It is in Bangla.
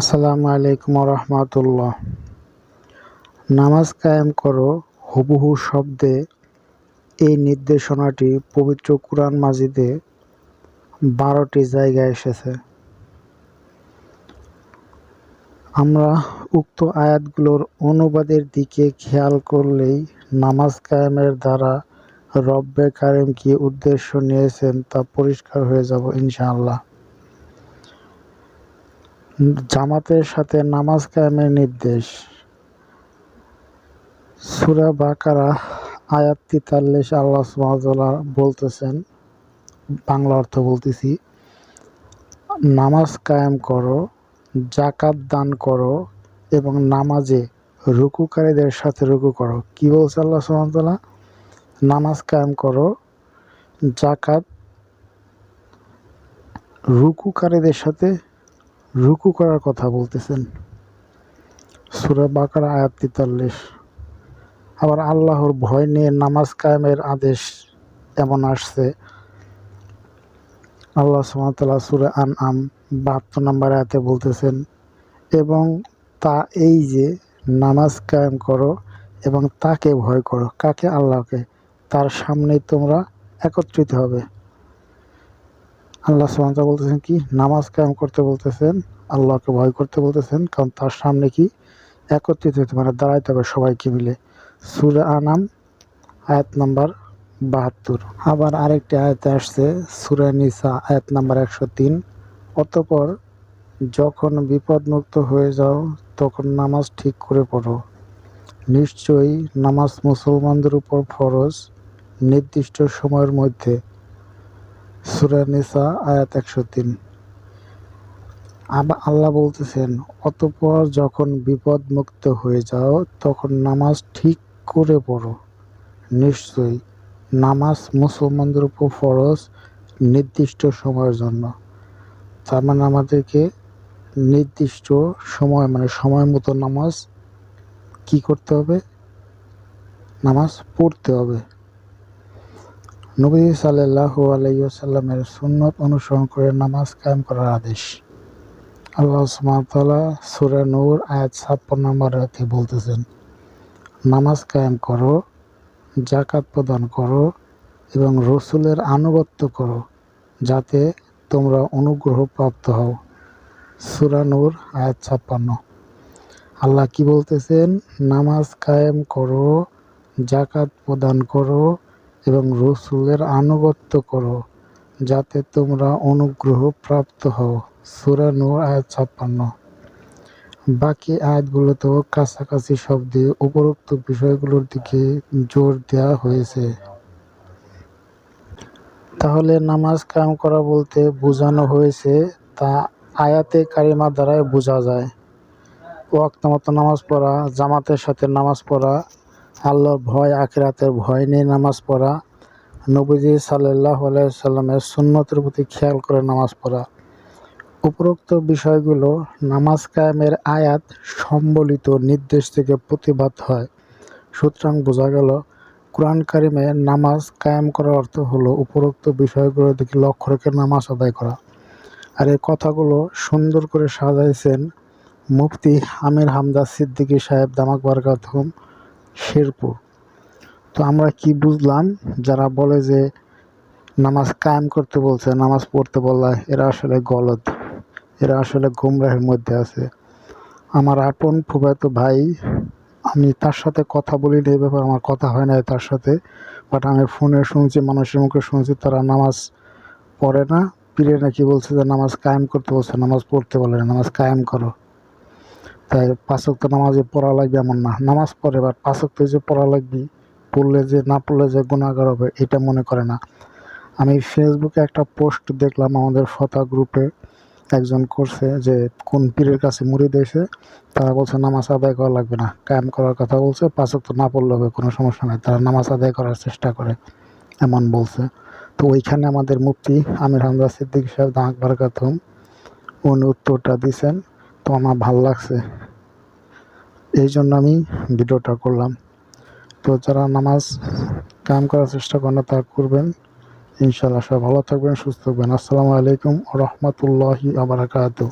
আসসালামু আলাইকুম রহমতুল্লাহ নামাজ কায়েম করো, হুবহু শব্দে এই নির্দেশনাটি পবিত্র কুরআন মাজিদে বারোটি জায়গায় এসেছে। আমরা উক্ত আয়াতগুলোর অনুবাদের দিকে খেয়াল করলেই নামাজ কায়েমের দ্বারা রব্বে কারিম কি উদ্দেশ্য নিয়েছেন তা পরিষ্কার হয়ে যাব ইনশাআল্লাহ। জামাতের সাথে নামাজ কায়েমের নির্দেশ। সুরা বাকারা, আয়াত তিতাল্লিশ, আল্লাহ সুবহানাহু বলতেছেন, বাংলা অর্থ বলতেছি, নামাজ কায়েম করো জাকাত দান করো এবং নামাজে রুকুকারীদের সাথে রুকু করো। কি বলছে আল্লাহ সুবহানাহু নামাজ কায়েম করো জাকাত রুকুকারীদের সাথে রুকু করার কথা বলতেছেন। সুরা বাকার আয়াত তেতাল্লিশ। আবার আল্লাহর ভয় নিয়ে নামাজ কায়েমের আদেশ এমন আসছে। আল্লাহ সুমাতাল্লাহ সুরে আন আম বাহাত্তর নম্বর আয়াতে বলতেছেন, এবং তা এই যে নামাজ কায়েম করো এবং তাকে ভয় করো, কাকে? আল্লাহকে। তার সামনেই তোমরা একত্রিত হবে। আল্লাহ সুমাতা বলতেছেন কি? নামাজ কায়েম করতে বলতেছেন, আল্লাহকে ভয় করতে বলতেছেন, কারণ তার সামনে কি? একত্রিত হতে মানে দাঁড়াইতে হবে সবাইকে মিলে। সুরে আনাম, আয়াত নাম্বার বাহাত্তর। আবার আরেকটি আয়াতে আসছে, সুরে নিসা, আয়াত নাম্বার একশো তিন। অতপর যখন বিপদমুক্ত হয়ে যাও, তখন নামাজ ঠিক করে পড়ো। নিশ্চয়ই নামাজ মুসলমানদের উপর ফরজ, নির্দিষ্ট সময়ের মধ্যে। সুরা নিসা আয়াত একশো তিন। আল্লাহ বলতেছেন, অতপর যখন বিপদ মুক্ত হয়ে যাও, তখন নামাজ ঠিক করে পড়ো। নিশ্চয়ই নামাজ মুসলমানদের উপর ফরজ নির্দিষ্ট সময়ের জন্য। তার মানে আমাদেরকে নির্দিষ্ট সময় মানে সময় মতো নামাজ কি করতে হবে? নামাজ পড়তে হবে। নবী সাল্লাহ আলাইসাল্লামের সুন্নত অনুসরণ করে নামাজ কায়েম করার আদেশ। আল্লাহ সুমাতালা সুরে নূর আয়াত ছাপ্পান্ন নম্বর রাতে বলতেছেন, নামাজ কায়েম করো জাকাত প্রদান করো এবং রসুলের আনুগত্য করো যাতে তোমরা অনুগ্রহ প্রাপ্ত হও। সুরা নূর আয়াত ছাপ্পান্ন। আল্লাহ কি বলতেছেন? নামাজ কায়েম করো জাকাত প্রদান করো এবং রসুলের আনুগত্য করো, যাতে তোমরা অনুগ্রহ প্রাপ্ত হও। সুরা নূর, আয়াত ছাপ্পান্ন। বাকি আয়াতগুলোতেও কাছাকাছি শব্দে উপরোক্ত বিষয়গুলোর দিকে জোর দেওয়া হয়েছে। তাহলে নামাজ কায়েম করা বলতে বোঝানো হয়েছে, তা আয়াতে কারিমা দ্বারাই বোঝা যায়। ওয়াক্ত মতো নামাজ পড়া, জামাতের সাথে নামাজ পড়া আল্লাহর ভয়, আখিরাতের ভয় নিয়ে নামাজ পড়া। নবীজি সাল্লাহ আলাইসাল্লামের সুন্নতের প্রতি খেয়াল করে নামাজ পড়া। উপরোক্ত বিষয়গুলো নামাজ কায়েমের আয়াত সম্বলিত নির্দেশ থেকে প্রতিবাদ হয়। সুতরাং বোঝা গেল, কোরআন কারিমে নামাজ কায়েম করার অর্থ হলো উপরোক্ত বিষয়গুলোর দিকে লক্ষ্য রেখে নামাজ আদায় করা। আর এই কথাগুলো সুন্দর করে সাজাইছেন মুফতি আমির হামদা সিদ্দিকী সাহেব, দামাক বারকাতহুম। শেরপুর। তো আমরা কি বুঝলাম? যারা বলে যে নামাজ কায়েম করতে বলছে, নামাজ পড়তে বললা এরা আসলে গলত এরা আসলে গুমরাহের মধ্যে আছে। আমার আপন ফুবাতো ভাই, আমি তার সাথে কথা বলি না এই ব্যাপারে আমার কথা হয় না তার সাথে বাট আমি ফোনে শুনছি, মানুষের মুখে শুনছি, তারা নামাজ পড়ে না, পীরে নাকি বলছে যে নামাজ কায়েম করতে বলছে, নামাজ পড়তে বলে না, নামাজ কায়েম করো। তাই পাঁচক তো নামাজে পড়া লাগবে এমন না। নামাজ পড়ে বাট পাঁচক তো যে পড়া লাগবে, পড়লে যে, না পড়লে যে গুণাগার হবে, এটা মনে করে না। আমি ফেসবুকে একটা পোস্ট দেখলাম আমাদের ফতা গ্রুপে একজন করছে যে, কোন পীরের কাছে মুড়ি দিয়েছে তারা বলছে নামাজ আদায় করা লাগবে না। কায়েম করার কথা বলছে পাঁচক না পড়লে হবে, কোনো সমস্যা নেই। তারা নামাজ আদায় করার চেষ্টা করে, এমন বলছে। তো ওইখানে আমাদের মুক্তি আমির হামদা সিদ্দিক সাহেব দাঁক বারকাতম উনি উত্তরটা দিছেন তো আমার ভালো লাগছে। এই জন্য আমি ভিডিওটা করলাম। তো যারা নামাজ কাম করার চেষ্টা করেন, তা করবেন। ইনশাল্লাহ সব ভালো থাকবেন, সুস্থ থাকবেন। আসসালামু আলাইকুম রহমতুল্লাহি আবরাকাতু